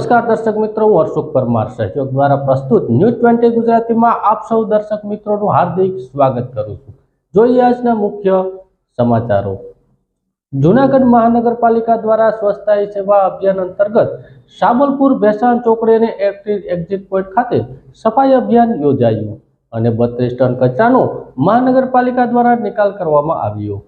નમસ્કાર દર્શક મિત્રો, હું હર્ષુક પરમાર સહયોગ દ્વારા પ્રસ્તુત ન્યૂઝ ટ્વેન્ટી ગુજરાતીમાં આપ સૌ દર્શક મિત્રોનું હાર્દિક સ્વાગત કરું છું. જોઈએ આજના મુખ્ય સમાચારો. જૂનાગઢ મહાનગરપાલિકા દ્વારા સ્વચ્છતા સેવા અભિયાન અંતર્ગત સાબલપુર ભેસાણ ચોકડી અને એક્ઝિટ પોઈન્ટ ખાતે સફાઈ અભિયાન યોજાયું અને બત્રીસ ટન કચરાનો મહાનગરપાલિકા દ્વારા નિકાલ કરવામાં આવ્યો.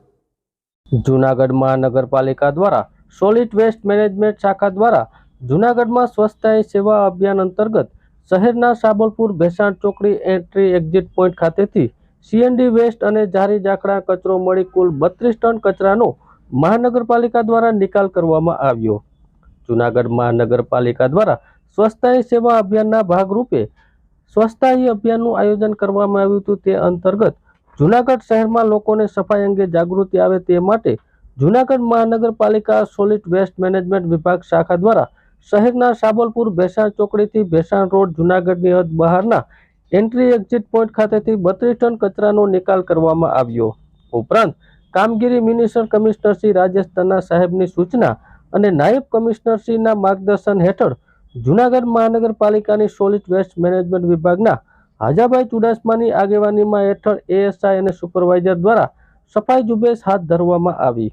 જૂનાગઢ મહાનગરપાલિકા દ્વારા સોલિડ વેસ્ટ મેનેજમેન્ટ શાખા દ્વારા જૂનાગઢમાં સ્વચ્છતા સેવા અભિયાન અંતર્ગત શહેરના સાબલપુર ભેસાણ ચોકડી એન્ટ્રી એક્ઝિટ પોઈન્ટ ખાતેથી સીએનડી વેસ્ટ અને જારી જાખડા કચરો મળી કુલ બત્રીસ ટન કચરાનો મહાનગરપાલિકા દ્વારા નિકાલ કરવામાં આવ્યો. જૂનાગઢ મહાનગરપાલિકા દ્વારા સ્વચ્છતા સેવા અભિયાનના ભાગરૂપે સ્વચ્છતા અભિયાનનું આયોજન કરવામાં આવ્યું હતું. તે અંતર્ગત જૂનાગઢ શહેરમાં લોકોને સફાઈ અંગે જાગૃતિ આવે તે માટે જૂનાગઢ મહાનગરપાલિકા સોલિડ વેસ્ટ મેનેજમેન્ટ વિભાગ શાખા દ્વારા શહેરના સાબલપુર ભેસાણ ચોકડીથી ભેસાણ રોડ જૂનાગઢની હદ બહારના એન્ટ્રી એક્ઝિટ પોઈન્ટ ખાતેથી બત્રીસ ટન કચરાનો નિકાલ કરવામાં આવ્યો. ઉપરાંત, કામગીરી મ્યુનિસિપલ કમિશનર શ્રી રાજેશ સાહેબની સૂચના અને નાયબ કમિશનર શ્રીના માર્ગદર્શન હેઠળ જૂનાગઢ મહાનગરપાલિકાની સોલિડ વેસ્ટ મેનેજમેન્ટ વિભાગના હાજાભાઈ ચુડાસમાની આગેવાનીમાં હેઠળ એએસઆઈ અને સુપરવાઇઝર દ્વારા સફાઈ ઝુંબેશ હાથ ધરવામાં આવી.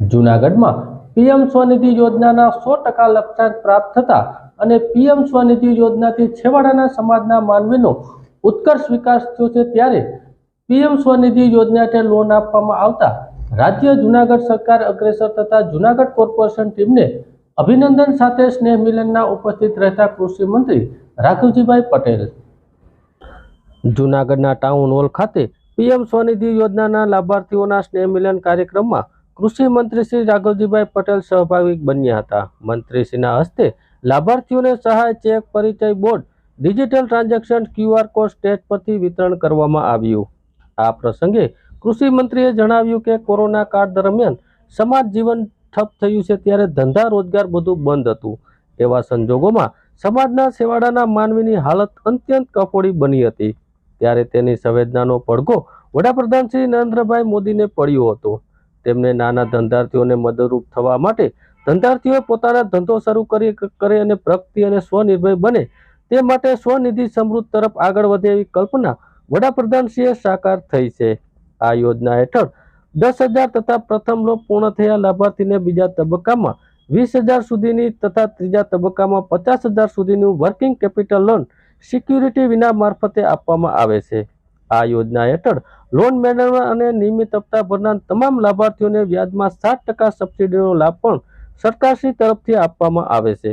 જૂનાગઢમાં પીએમ સ્વનિધિ યોજનાના સો ટકા લક્ષ્યાંક પ્રાપ્ત થતા અને પીએમ સ્વનિધિ યોજનાથી છેવાડાના સમાજના માનવીનો ઉત્કર્ષ વિકાસ થયો છે ત્યારે પીએમ સ્વનિધિ યોજના લોન આપવામાં આવતા રાજ્ય જૂનાગઢ સરકાર અગ્રેસર તથા જૂનાગઢ કોર્પોરેશન ટીમને અભિનંદન સાથે સ્નેહ મિલનના ઉપસ્થિત રહેતા કૃષિ મંત્રી રાઘવજીભાઈ પટેલ. જૂનાગઢના ટાઉન હોલ ખાતે પીએમ સ્વનિધિ યોજનાના લાભાર્થીઓના સ્નેહ મિલન કાર્યક્રમમાં કૃષિ મંત્રી શ્રી રાઘવજીભાઈ પટેલ સહભાગી બન્યા હતા. મંત્રીશ્રીના હસ્તે લાભાર્થીઓને સહાય ચેક પરિચય board, digital transaction QR code stage પરથી વિતરણ કરવામાં આવ્યું. આ પ્રસંગે કૃષિ મંત્રીએ જણાવ્યું કે કોરોના કાળ દરમિયાન સમાજ જીવન ઠપ થયું છે ત્યારે ધંધા, રોજગાર બધું બંધ હતું. એવા સંજોગોમાં સમાજના સેવાડાના માનવીની હાલત અત્યંત કફોડી બની હતી. ત્યારે તેની સંવેદનાનો પડઘો વડાપ્રધાન શ્રી નરેન્દ્રભાઈ મોદીને પડ્યો હતો. તેમને નાના ધંધાર્થીઓને મદદરૂપ થવા માટે ધંધાર્થીઓએ પોતાના ધંધો શરૂ કરી કરે અને પ્રગતિ અને સ્વનિર્ભર બને તે માટે સ્વનિધિ સમૃદ્ધ તરફ આગળ વધે એવી કલ્પના વડાપ્રધાનશ્રીએ સાકાર થઈ છે. આ યોજના હેઠળ દસ હજાર તથા પ્રથમ લોન પૂર્ણ થયા લાભાર્થીને બીજા તબક્કામાં વીસ હજાર સુધીની તથા ત્રીજા તબક્કામાં પચાસ હજાર સુધીનું વર્કિંગ કેપિટલ લોન સિક્યુરિટી વિના મારફતે આપવામાં આવે છે. આ યોજના હેઠળ લોન મેળવવા અને નિયમિત હપ્તા ભરનાર તમામ લાભાર્થીઓને વ્યાજમાં સાત ટકા સબસિડીનો લાભ પણ સરકારશ્રી તરફથી આપવામાં આવે છે.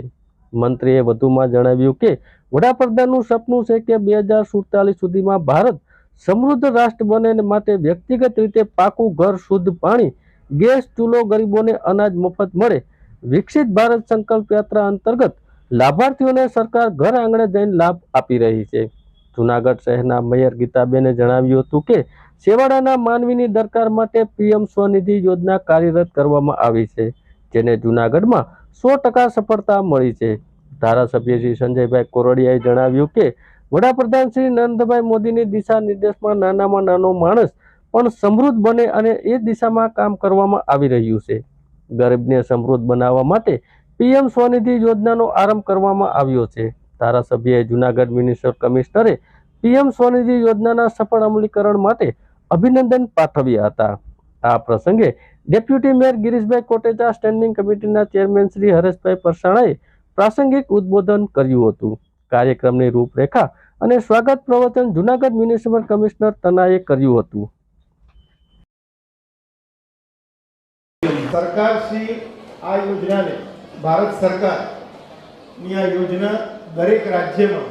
મંત્રીએ વધુમાં જણાવ્યું કે, વડાપ્રધાનનું સપનું છે કે બે હજાર સુડતાલીસ સુધીમાં ભારત સમૃદ્ધ રાષ્ટ્ર બને માટે વ્યક્તિગત રીતે પાકું ઘર શુદ્ધ પાણી, ગેસ, ચૂલો, ગરીબોને અનાજ મફત મળે. વિકસિત ભારત સંકલ્પ યાત્રા અંતર્ગત લાભાર્થીઓને સરકાર ઘર આંગણે જઈને લાભ આપી રહી છે. જુનાગઢ શહેરના મેયર ગીતાબેને જણાવ્યું હતું કે છેવાડાના માનવીની દરકાર માટે પીએમ સ્વનિધિ યોજના કાર્યરત કરવામાં આવી છે, જેને જુનાગઢમાં સો ટકા સફળતા મળી છે. ધારાસભ્ય શ્રી સંજયભાઈ કોરડિયાએ જણાવ્યું કે, વડાપ્રધાન શ્રી નરેન્દ્રભાઈ મોદીની દિશા નિર્દેશમાં નાનામાં નાનો માણસ પણ સમૃદ્ધ બને અને એ દિશામાં કામ કરવામાં આવી રહ્યું છે. ગરીબને સમૃદ્ધ બનાવવા માટે પીએમ સ્વનિધિ યોજનાનો આરંભ કરવામાં આવ્યો છે. ધારાસભ્યએ જુનાગઢ મ્યુનિસિપલ કમિશનરે પીએમ સ્વનિધિ યોજનાના સફળ અમલીકરણ માટે અભિનંદન પાઠવ્યા હતા. આ પ્રસંગે deputy mayor Girishbhai Kotecha, standing કમિટીના ચેરમેન શ્રી હરેશભાઈ પરસાણાએ પ્રાસંગિક ઉદ્બોધન કર્યું હતું. કાર્યક્રમની રૂપરેખા અને સ્વાગત પ્રવચન જુનાગઢ મ્યુનિસિપલ કમિશનર તનાએ કર્યું હતું. સરકારશ્રી આ યોજનાને, ભારત સરકારની આ યોજના દરેક રાજ્યમાં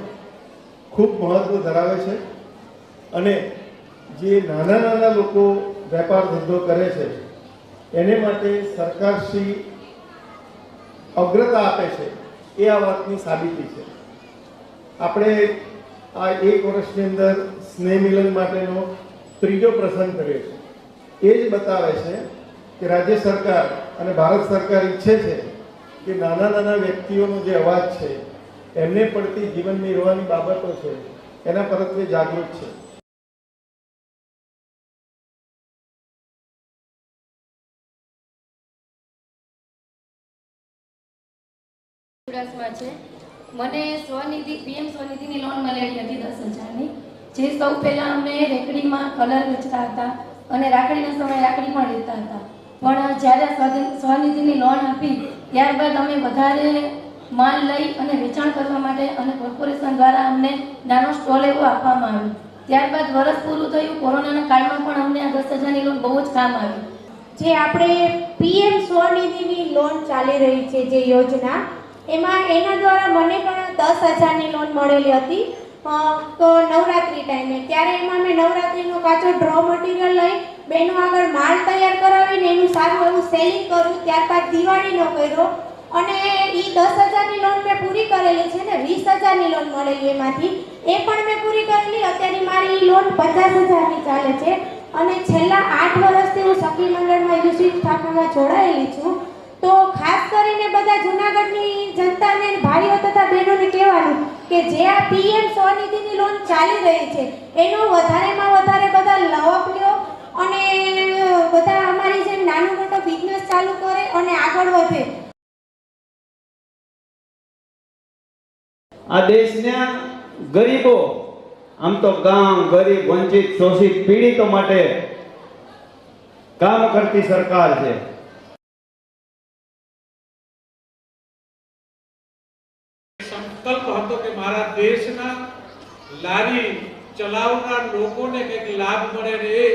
ખૂબ મહત્વ ધરાવે છે અને જે નાના નાના લોકો વેપાર ધંધો કરે છે, એને માટે સરકારશ્રી અગ્રતા આપે છે, એ આ વાતની સાબિતી છે. આપણે આ એક વર્ષની અંદર સ્નેહ મિલન માટેનો ત્રીજો પ્રસંગ કર્યો છે. એ જ બતાવે છે કે રાજ્ય સરકાર અને ભારત સરકાર ઈચ્છે છે કે નાના નાના વ્યક્તિઓનો જે અવાજ છે, એમને પડતી જીવન નિર્વાહની બાબતો છે, એના પરત્વે જાગૃત છે. છે. મને સ્વનિધિ, પીએમ સ્વનિધિની લોન મળેલી હતી દસ હજારની. જે સૌ પહેલાં અમે રેકડીમાં કલર વેચતા હતા અને રાખડીના સમયે રાખડી પણ લેતા હતા. પણ જ્યારે સ્વનિ- સ્વનિધિની લોન આપી, ત્યારબાદ અમે વધારે માલ લઈ અને વેચાણ કરવા માટે અને કોર્પોરેશન દ્વારા અમને નાનો સ્ટોલ એવો આપવામાં આવ્યો. ત્યારબાદ વરસ પૂરું થયું, કોરોનાના કાળમાં પણ અમને આ દસ હજારની લોન બહુ જ કામ આવી જે આપણે પીએમ સ્વનિધિની લોન ચાલી રહી છે, જે યોજના એમાં એના દ્વારા મને પણ દસ હજારની લોન મળેલી હતી. તો નવરાત્રિ ટાઈમે ત્યારે એમાં મેં નવરાત્રિનો કાચો ડ્રો મટીરિયલ લઈ, બેનો આગળ માલ તૈયાર કરાવીને એનું સારું એવું સેલિંગ કર્યું. ત્યારબાદ દિવાળીનો કર્યો. અને એ દસ હજારની લોન મેં પૂરી કરેલી છે ને, વીસ હજારની લોન મળેલી એમાંથી. એ પણ મેં પૂરી કરેલી. અત્યારે મારી લોન પચાસ હજારની ચાલે છે. અને છેલ્લા આઠ વર્ષથી હું સખી મંડળમાં યુસી સ્થાપનામાં જોડાયેલી છું. કરીને બધા જૂનાગઢની જનતાને ભાઈઓ તથા બહેનોને કહેવાનું કે જે આ પીએમ સ્વનિધિની લોન ચાલી રહી છે, એનો વધારેમાં વધારે બધા લાભ લ્યો અને બધા અમારી જેમ નાનો મોટો બિઝનેસ ચાલુ કરે અને આગળ વધે. આ દેશના ગરીબો, આમ તો ગામ ગરીબ વંચિત શોષિત પીડિતો માટે કામ કરતી સરકાર છે. દેશના લારી ચલાવનાર લોકોને કંઈક લાભ મળે ને એ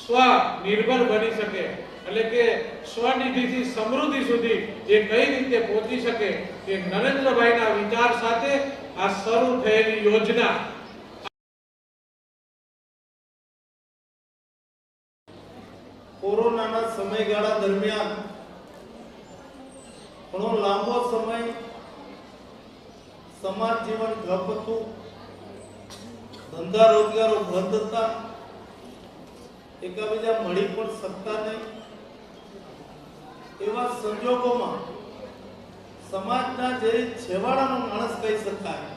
સ્વનિર્ભર બની શકે. એટલે કે સ્વનિધિથી સમૃદ્ધિ સુધી એ કઈ રીતે પહોંચી શકે એ નરેન્દ્રભાઈના વિચાર સાથે આ શરૂ થયેલી યોજના. કોરોનાના સમયગાળા દરમિયાન ઘણો લાંબો સમય સમાજ જીવન ઠપ હતું ધંધા રોજગારો બંધ હતા એકાબીજા મળી પણ શકતા નહીં. એવા સંજોગોમાં સમાજના જે છેવાડાનો માણસ કહી શકાય,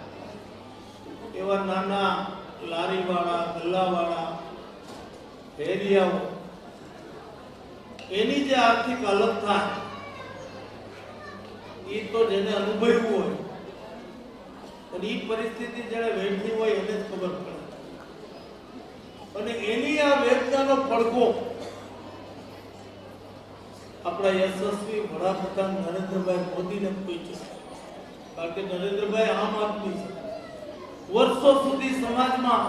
એવા નાના લારીવાળા, ગલ્લાવાળા ફેરિયાઓ એની જે આર્થિક હાલત થાય એ તો જેને અનુભવ્યું હોય અને એ પરિસ્થિતિ જ્યારે વેઠવી હોય એને જ ખબર પડે. અને એની આ વેદનાનો પડઘો આપણા યશસ્વી વડાપ્રધાન નરેન્દ્રભાઈ મોદીને પહોંચ્યો કારણ કે નરેન્દ્રભાઈ આમ આદમી છે. વર્ષો સુધી સમાજમાં,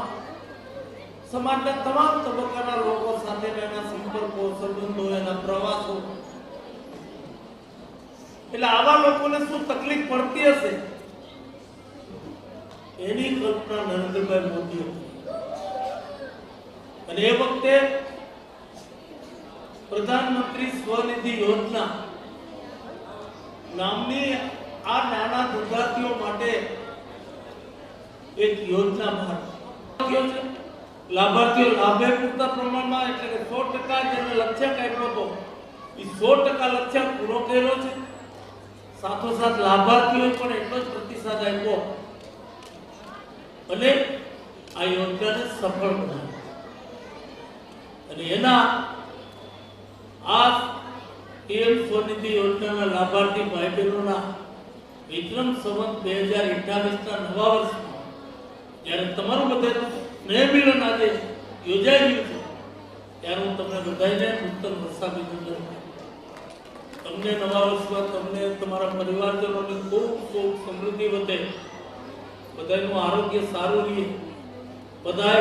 સમાજના તમામ તબક્કાના લોકો સાથે એના સંપર્કો, સંબંધો, એના પ્રવાસો. એટલે આવા લોકોને શું તકલીફ પડતી હશે? એની કલ્પના નરેન્દ્રભાઈ મોદી અને એ વખતે પ્રધાનમંત્રી સ્વનિધિ યોજના નામની આ નાના ગુજરાતીઓ માટે એક યોજના બહાર લાભાર્થીઓ લાભે પૂરતા પ્રમાણમાં, એટલે કે સો ટકા જેને લક્ષ્યાંક આપ્યો હતો. એ સો ટકા લક્ષ્યાંક પૂરો કર્યો છે. સાથોસાથ લાભાર્થીઓએ પણ એટલો જ પ્રતિસાદ આપ્યો અને આ યોજનાને સફળ બનાવી અને એના આ પીએમ સ્વનિધિ યોજનાના લાભાર્થી ભાઈ બહેનોના વિક્રમ સંવત બે હજાર અઠાવીસના નવા વર્ષમાં, જ્યારે તમારું બધા સ્નેહ મિલન આજે યોજાઈ રહ્યું છે, ત્યારે હું તમને બધાને નૂતન વર્ષાભિનંદન તમને નવા વર્ષમાં, તમને તમારા પરિવારજનોને ખૂબ ખૂબ સમૃદ્ધિ વધે બધાનું આરોગ્ય સારું રહે. બધા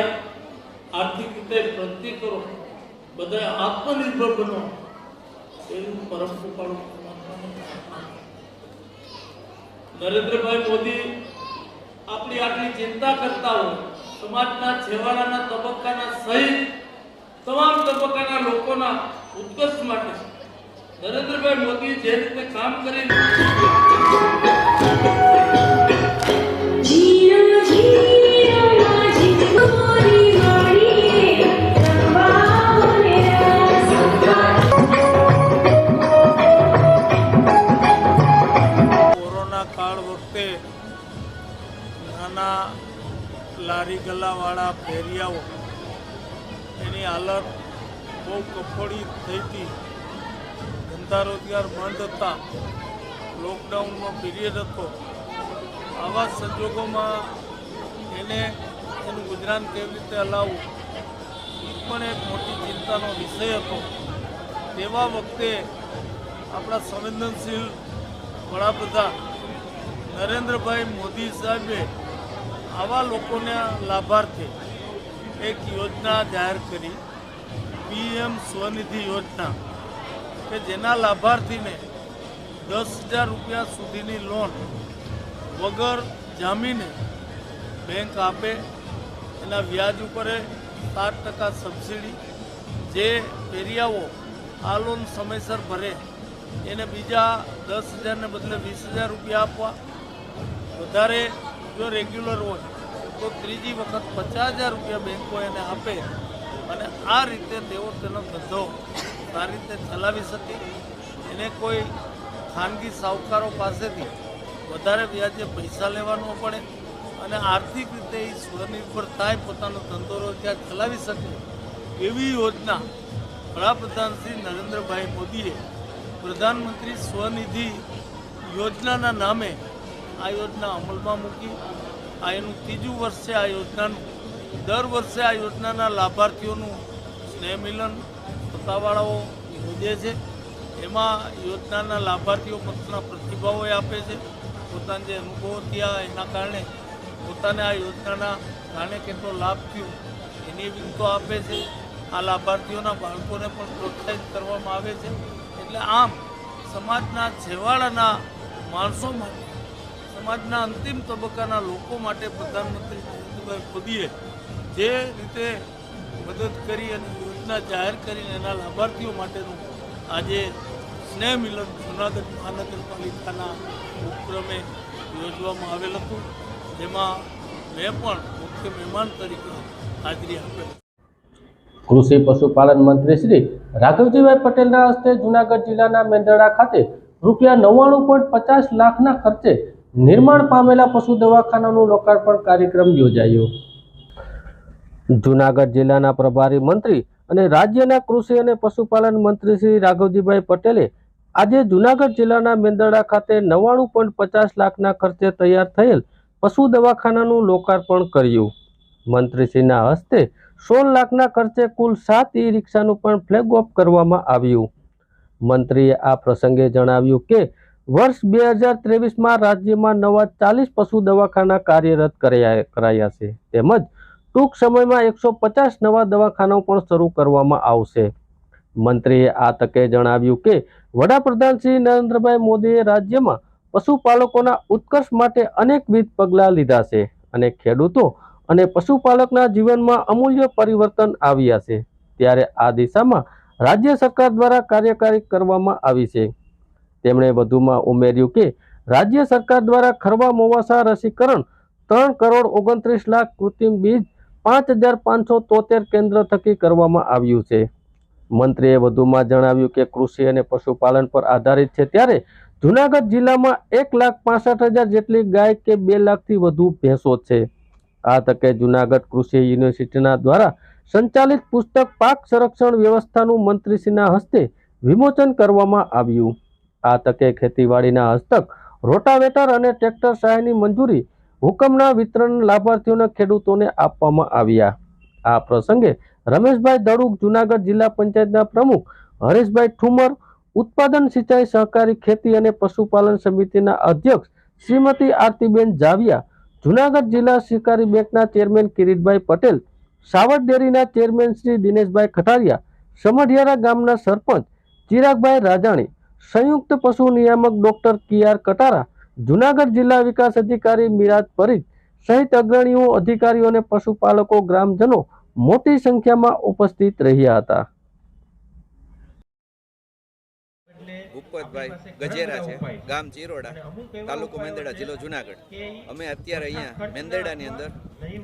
આર્થિક રીતે પ્રગતિ કરો. બધા આત્મનિર્ભર બનો. એવું પરમ. નરેન્દ્રભાઈ મોદી આપણી આટલી ચિંતા કરતા હોય, સમાજના છેવાડાના તબક્કાના સહિત તમામ તબક્કાના લોકોના ઉત્કર્ષ માટે નરેન્દ્રભાઈ મોદી જે રીતે કામ કરી બંધ હતા લોકડાઉનનો પીરિયડ હતો. આવા સંજોગોમાં એને એનું ગુજરાન કેવી રીતે હલાવવું, એ પણ એક મોટી ચિંતાનો વિષય હતો. તેવા વખતે આપણા સંવેદનશીલ વડાપ્રધાન નરેન્દ્રભાઈ મોદી સાહેબે આવા લોકોના લાભાર્થે એક યોજના જાહેર કરી. પીએમ સ્વનિધિ યોજના. કે જેના લાભાર્થીને દસ હજાર રૂપિયા સુધીની લોન વગર જામીને બેંક આપે, એના વ્યાજ ઉપરે સાત ટકા સબસિડી જે ફેરિયાઓ આ લોન સમયસર ભરે, એને બીજા દસ હજારને બદલે વીસ હજાર રૂપિયા આપવા. વધારે જો રેગ્યુલર હોય, તો ત્રીજી વખત પચાસ હજાર રૂપિયા બેંકો એને આપે, અને આ રીતે તેઓ તેનો ધંધો સારી રીતે ચલાવી શકે. એને કોઈ ખાનગી સાહુકારો પાસેથી વધારે વ્યાજે પૈસા લેવાનો પડે અને આર્થિક રીતે એ સ્વનિર્ભર થાય, પોતાનો ધંધો રોજગાર ચલાવી શકે એવી યોજના વડાપ્રધાન શ્રી નરેન્દ્રભાઈ મોદીએ પ્રધાનમંત્રી સ્વનિધિ યોજનાના નામે આ યોજના અમલમાં મૂકી. આ એનું ત્રીજું વર્ષ છે આ યોજનાનું. દર વર્ષે આ યોજનાના લાભાર્થીઓનું સ્નેહ મિલન સત્તાવાળાઓ યોજે છે. એમાં યોજનાના લાભાર્થીઓ પોતાના પ્રતિભાવો આપે છે. પોતાના જે અનુભવો થયા એના કારણે પોતાને આ યોજનાના કારણે કેટલો લાભ થયો એની વિગતો આપે છે. આ લાભાર્થીઓના બાળકોને પણ પ્રોત્સાહિત કરવામાં આવે છે. એટલે આમ સમાજના છેવાડાના માણસો માટે, સમાજના અંતિમ તબક્કાના લોકો માટે પ્રધાનમંત્રી નરેન્દ્રભાઈ મોદીએ જે રીતે મદદ કરી અને યોજના જાહેર કરીને એના લાભાર્થીઓ માટેનું આજે સ્નેહ મિલન જૂનાગઢ મહાનગરપાલિકાના ઉપક્રમે યોજવામાં આવેલ હતું. જેમાં મેં પણ મુખ્ય મહેમાન તરીકે હાજરી આપેલ. કૃષિ પશુપાલન મંત્રી શ્રી રાઘવજીભાઈ પટેલના હસ્તે જુનાગઢ જિલ્લાના મેંદરડા ખાતે રૂપિયા નવ્વાણું પોઈન્ટ પચાસ લાખના ખર્ચે નિર્માણ પામેલા પશુ દવાખાનાનું લોકાર્પણ કાર્યક્રમ યોજાયો. જુનાગઢ જિલ્લાના પ્રભારી મંત્રી અને રાજ્યના કૃષિ અને પશુપાલન મંત્રી શ્રી રાઘવજીભાઈ પટેલે આજે જુનાગઢ જિલ્લાના મેંદરડા ખાતે નવ્વાણું પોઈન્ટ પચાસ લાખના ખર્ચે તૈયાર થયેલ પશુ દવાખાનાનું લોકાર્પણ કર્યું. મંત્રીશ્રીના હસ્તે સોળ લાખના ખર્ચે કુલ સાત ઈ રિક્ષાનું પણ ફ્લેગ ઓફ કરવામાં આવ્યું. મંત્રીએ આ પ્રસંગે જણાવ્યું કે વર્ષ બે હજાર ત્રેવીસમાં રાજ્યમાં નવા ચાલીસ પશુ દવાખાના કાર્યરત કરાયા કરાયા છે. તેમજ ટૂંક સમયમાં એકસો પચાસ નવા દવાખાનાઓ પણ શરૂ કરવામાં આવશે. મંત્રીએ આ તકે જણાવ્યું કે, વડાપ્રધાન શ્રી નરેન્દ્રભાઈ મોદીએ રાજ્યમાં પશુપાલકોના ઉત્કર્ષ માટે અનેકવિધ પગલાં લીધા છે અને ખેડૂતો અને પશુપાલકના જીવનમાં અમૂલ્ય પરિવર્તન આવ્યા છે. ત્યારે આ દિશામાં રાજ્ય સરકાર દ્વારા કાર્યકારી કરવામાં આવી છે. તેમણે વધુમાં ઉમેર્યું કે, રાજ્ય સરકાર દ્વારા ખરવા મોવાસા રસીકરણ ત્રણ કરોડ ઓગણત્રીસ લાખ કૃત્રિમ બીજ પાંચ હજાર પાંચસો તોતેર કેન્દ્ર થકી કરવામાં આવ્યું છે. મંત્રીએ વધુમાં જણાવ્યું કે કૃષિ અને પશુપાલન પર આધારિત છે ત્યારે જુનાગઢ જિલ્લામાં એક લાખ પાસઠ હજાર જેટલી ગાય કે બે લાખથી વધુ ભેંસો છે. આ તકે જુનાગઢ કૃષિ યુનિવર્સિટીના દ્વારા સંચાલિત પુસ્તક પાક સંરક્ષણ વ્યવસ્થાનું મંત્રીશ્રીના હસ્તે વિમોચન કરવામાં આવ્યું. આ તકે ખેતીવાડીના હસ્તક, રોટાવેટર અને ટ્રેક્ટર સહાયની મંજૂરી હુકમના વિતરણ લાભાર્થીઓના ખેડૂતોને આપવામાં આવ્યા. આ પ્રસંગે રમેશભાઈ દડુક જુનાગઢ જિલ્લા પંચાયતના પ્રમુખ, હરેશભાઈ ઠુમર, ઉત્પાદન સિંચાઈ સહકારી ખેતી અને પશુપાલન સમિતિના અધ્યક્ષ શ્રીમતી આરતીબેન જાવિયા, જુનાગઢ જિલ્લા સહકારી બેંકના ચેરમેન કિરીટભાઈ પટેલ, સાવર ડેરીના ચેરમેન શ્રી દિનેશભાઈ ખટારિયા, સમઢિયારા ગામના સરપંચ ચિરાગભાઈ રાજાણી, સંયુક્ત પશુ નિયામક ડોક્ટર કિયાર કટારા જુનાગઢ જિલ્લા વિકાસ અધિકારી મિરાજ પરીખ સહિત અગ્રણીઓ, અધિકારીઓ અને પશુપાલકો, ગ્રામજનો મોટી સંખ્યામાં ઉપસ્થિત રહ્યા હતા. ભૂપતભાઈ ગજેરા છે ગામ ચિરોડા તાલુકો મેંદરડા જિલ્લો જુનાગઢ. અમે અત્યારે અહીંયા મેંદરડાની અંદર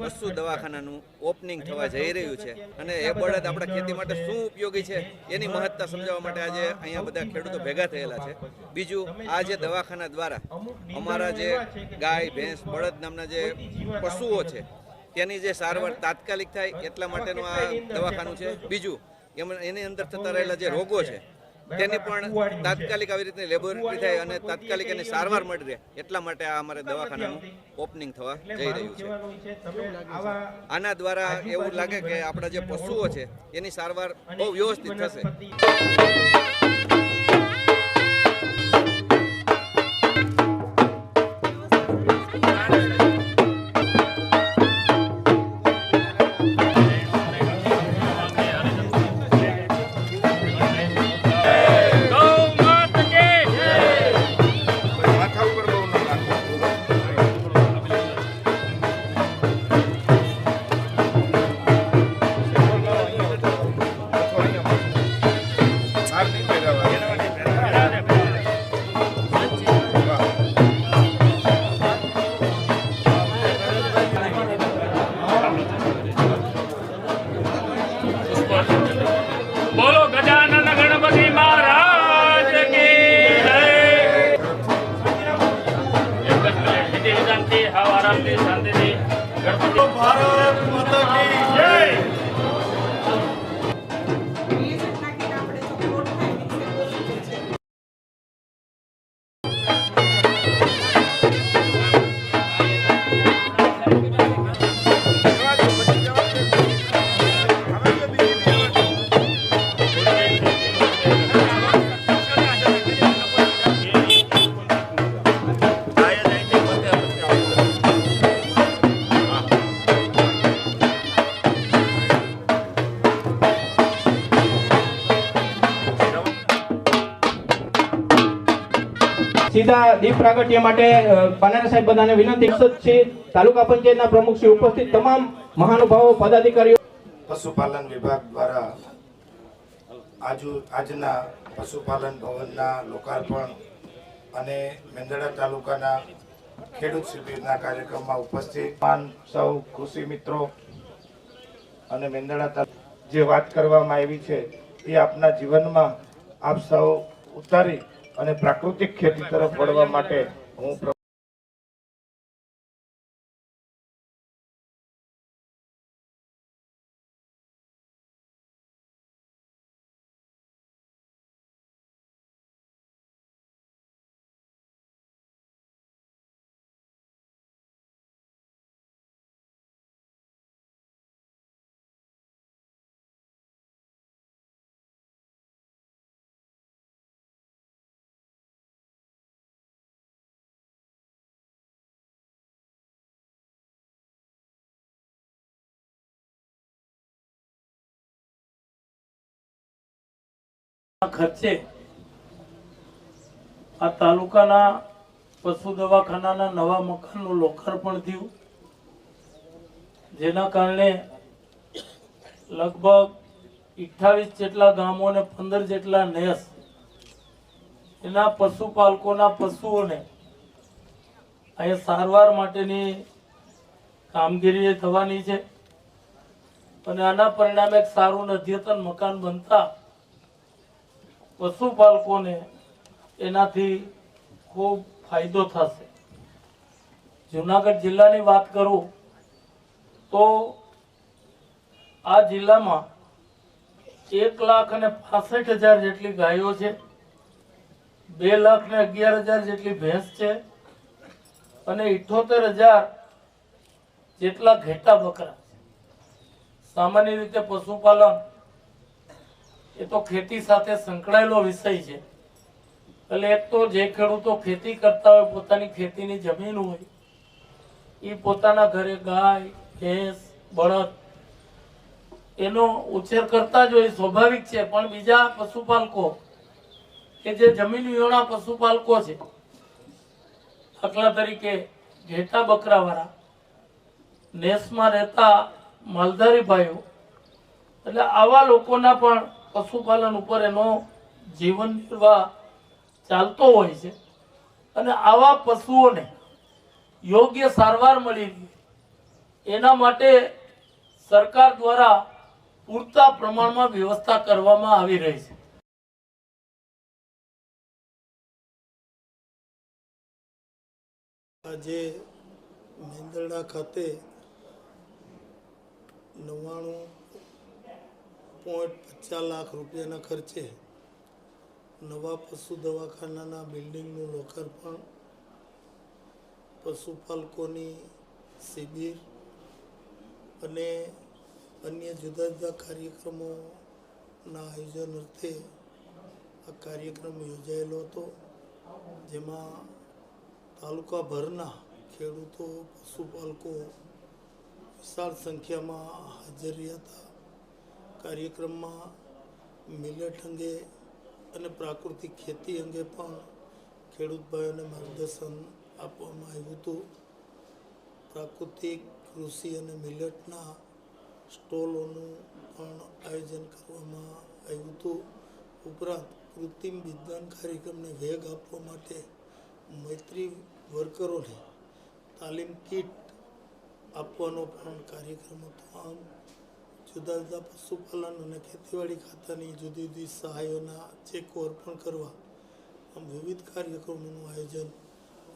પશુ દવાખાનાનું ઓપનિંગ થવા જઈ રહ્યું છે. અને એ બળદ આપણા ખેતી માટે શું ઉપયોગી છે એની મહત્તા સમજાવવા માટે આજે અહીંયા બધા ખેડૂતો ભેગા થયેલા છે. બીજું આ જે દવાખાના દ્વારા અમારા જે ગાય ભેંસ બળદ નામના જે પશુઓ છે તેની જે સારવાર તાત્કાલિક થાય એટલા માટેનું આ દવાખાનું છે. બીજું એમ એની અંદર થતા રહેલા જે રોગો છે તેની પણ તાત્કાલિક આવી રીતે લેબોરેટરી થાય અને તાત્કાલિક એની સારવાર મળી રહે. એટલા માટે આ અમારે દવાખાનાનું ઓપનિંગ થવા જઈ રહ્યું છે. આના દ્વારા એવું લાગે કે આપણા જે પશુઓ છે એની સારવાર બહુ વ્યવસ્થિત થશે. Colorado. સીધા દીપ પ્રાગટ્ય માટે પાનારા સાહેબ બધાને વિનંતી છે તાલુકા પંચાયતના પ્રમુખ શ્રી ઉપસ્થિત તમામ મહાનુભાવો, પદાધિકારીઓ. પશુપાલન વિભાગ દ્વારા આજુ, આજના પશુપાલન ભવનના લોકાર્પણ અને મેંદડા તાલુકાના ખેડૂત શિબિરના કાર્યક્રમમાં ઉપસ્થિત પાન સૌ કૃષિ મિત્રો અને મેંદડા જે વાત કરવામાં આવી છે, એ આપના જીવનમાં આપ સૌ ઉતારી અને પ્રાકૃતિક ખેતી તરફ વળવા માટે હું ખર્ચે આ તાલુકાના પશુ દવાખાનાના નવા મકાનનું લોકાર્પણ થયું. જેના કારણે લગભગ અઠ્ઠાવીસ જેટલા ગામો અને પંદર જેટલા નેસ એના પશુપાલકોના પશુઓને અહીંયા સારવાર માટેની કામગીરી થવાની છે. અને આના પરિણામે એક સારું ને અદ્યતન મકાન બનતા પશુપાલકોને એનાથી ખૂબ ફાયદો થશે. જુનાગઢ જિલ્લાની વાત કરું તો આ જિલ્લામાં એક લાખ અને પાસઠ હજાર જેટલી ગાયો છે, બે લાખ ને અગિયાર હજાર જેટલી ભેંસ છે અને ઇઠોતેર હજાર જેટલા ઘેટા બકરા છે. સામાન્ય રીતે પશુપાલન એ તો ખેતી સાથે સંકળાયેલો વિષય છે. એટલે એક તો જે ખેડૂતો ખેતી કરતા હોય, પોતાની ખેતીની જમીન હોય એ પોતાના ઘરે ગાય, ભેંસ, બળદ, એનો ઉછેર કરતા જ હોય સ્વાભાવિક છે. પણ બીજા પશુપાલકો, કે જે જમીન વિહોણા પશુપાલકો છે, દાખલા તરીકે ઘેટા બકરાવાળા, નેસમાં રહેતા માલધારી ભાઈઓ એટલે આવા લોકોના પણ પશુપાલન ઉપર એનો જીવન નિર્વાહ ચાલતો હોય છે. અને આવા પશુઓને યોગ્ય સારવાર મળી એના માટે સરકાર દ્વારા પૂરતા પ્રમાણમાં વ્યવસ્થા કરવામાં આવી રહી છે. આજે મેંદરડા ખાતે નવ્વાણું પોઈન્ટ પચાસ લાખ રૂપિયાના ખર્ચે નવા પશુ દવાખાનાના બિલ્ડિંગનું લોકાર્પણ, પશુપાલકોની શિબિર અને અન્ય જુદા જુદા કાર્યક્રમોના આયોજન અર્થે આ કાર્યક્રમ યોજાયેલો હતો, જેમાં તાલુકાભરના ખેડૂતો, પશુપાલકો વિશાળ સંખ્યામાં હાજર હતા. કાર્યક્રમમાં મિલેટ અંગે અને પ્રાકૃતિક ખેતી અંગે પણ ખેડૂત ભાઈઓને માર્ગદર્શન આપવામાં આવ્યું હતું. પ્રાકૃતિક કૃષિ અને મિલેટના સ્ટોલોનું પણ આયોજન કરવામાં આવ્યું હતું. ઉપરાંત કૃત્રિમ વિજ્ઞાન કાર્યક્રમને વેગ આપવા માટે મૈત્રી વર્કરોને તાલીમ કીટ આપવાનો પણ કાર્યક્રમ હતો. આમ જુદા જુદા પશુપાલન અને ખેતીવાડી ખાતાની જુદી જુદી સહાયોના ચેકો અર્પણ કરવા, આમ વિવિધ કાર્યક્રમોનું આયોજન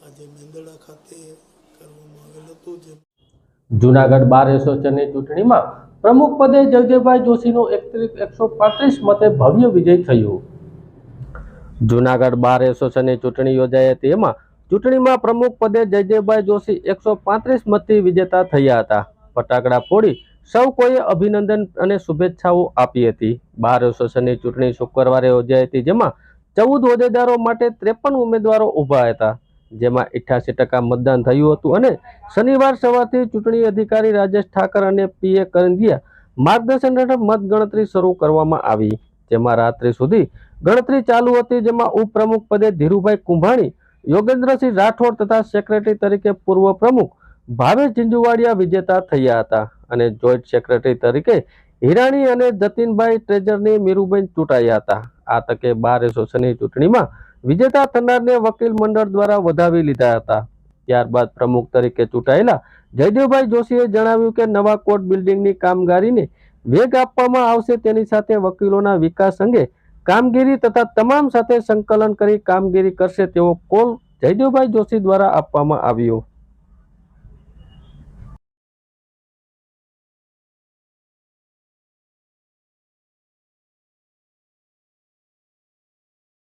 આજે મેંદડા ખાતે કરવામાં આવેલ હતું. જે જુનાગઢ બાર એસોસિએશનની ચૂંટણીમાં પ્રમુખ પદે જયદેવભાઈ જોશીનું એકસો પાંત્રીસ મતે ભવ્ય વિજય થયું. જુનાગઢ બાર એસોસિએશનની ચૂંટણી યોજાઈ હતી. એમાં ચૂંટણીમાં પ્રમુખ પદે જયદેવભાઈ જોશી એકસો પાંત્રીસ મતથી વિજેતા થયા હતા. ફટાકડા ફોડી સૌ કોઈએ અભિનંદન અને શુભેચ્છાઓ આપી હતી. બાર એસોસિએશનની ચૂંટણી શુક્રવારે યોજાઈ હતી, જેમાં ચૌદ હોદ્દેદારો માટે ત્રેપન ઉમેદવારો ઊભા હતા, જેમાં અઠ્યાસી ટકા મતદાન થયું હતું અને શનિવાર સવારથી ચૂંટણી અધિકારી રાજેશ ઠાકર અને પીએ કરંદિયા માર્ગદર્શન હેઠળ મતગણતરી શરૂ કરવામાં આવી, જેમાં રાત્રિ સુધી ગણતરી ચાલુ હતી, જેમાં ઉપપ્રમુખ પદે ધીરુભાઈ કુંભાણી, યોગેન્દ્રસિંહ રાઠોડ તથા સેક્રેટરી તરીકે પૂર્વ પ્રમુખ ભાવેશ ઝીંઝુવાડિયા વિજેતા થયા હતા. અને જોઈન્ટ સેક્રેટરી તરીકે હિરાણી અને જતીનભાઈ ટ્રેજરની મીરુબેન ચૂંટાયા હતા. આ તકે બાર એસોસિએશનની ચૂંટણીમાં વિજેતા થનારને વકીલ મંડળ દ્વારા વધાવી લીધા હતા. ત્યારબાદ પ્રમુખ તરીકે ચૂંટાયેલા જયદેવભાઈ જોશીએ જણાવ્યું કે નવા કોર્ટ બિલ્ડિંગની કામગીરીને વેગ આપવામાં આવશે તેની સાથે વકીલોના વિકાસ અંગે કામગીરી તથા તમામ સાથે સંકલન કરી કામગીરી કરશે તેવો કોલ જયદેવભાઈ જોશી દ્વારા આપવામાં આવ્યો.